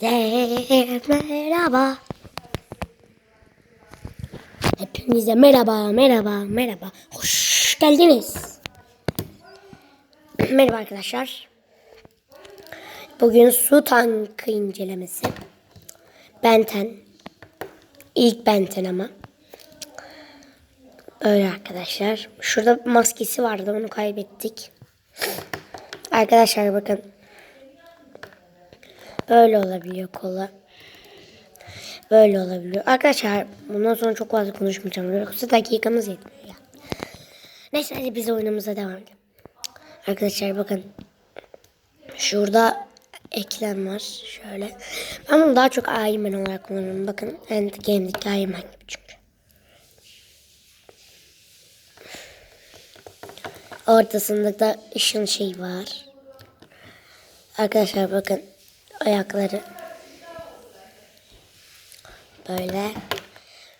Merhaba. Hepinize merhaba, merhaba, merhaba. Hoş geldiniz. merhaba arkadaşlar. Bugün su tankı incelemesi. Benten. İlk Benten ama. Öyle arkadaşlar. Şurada maskesi vardı onu kaybettik. Arkadaşlar bakın. Böyle olabiliyor kola. Böyle olabiliyor. Arkadaşlar bundan sonra çok fazla konuşmayacağım. Yoksa dakikamız yetmiyor ya. Neyse hadi biz oyunumuza devam edelim. Arkadaşlar bakın. Şurada eklem var. Şöyle. Ben bunu daha çok Ayman olarak kullanıyorum. Bakın End Game'deki Ayman gibi çünkü. Ortasında da ışın şey var. Arkadaşlar bakın ayakları böyle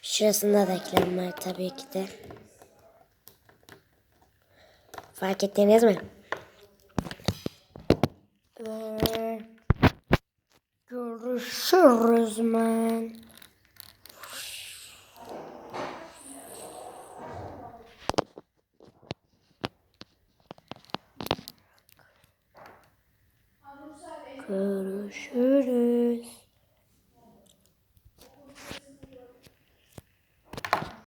şurasında da eklem var tabii ki de. Fark ettiniz mi? Ve görüşürüz Sure.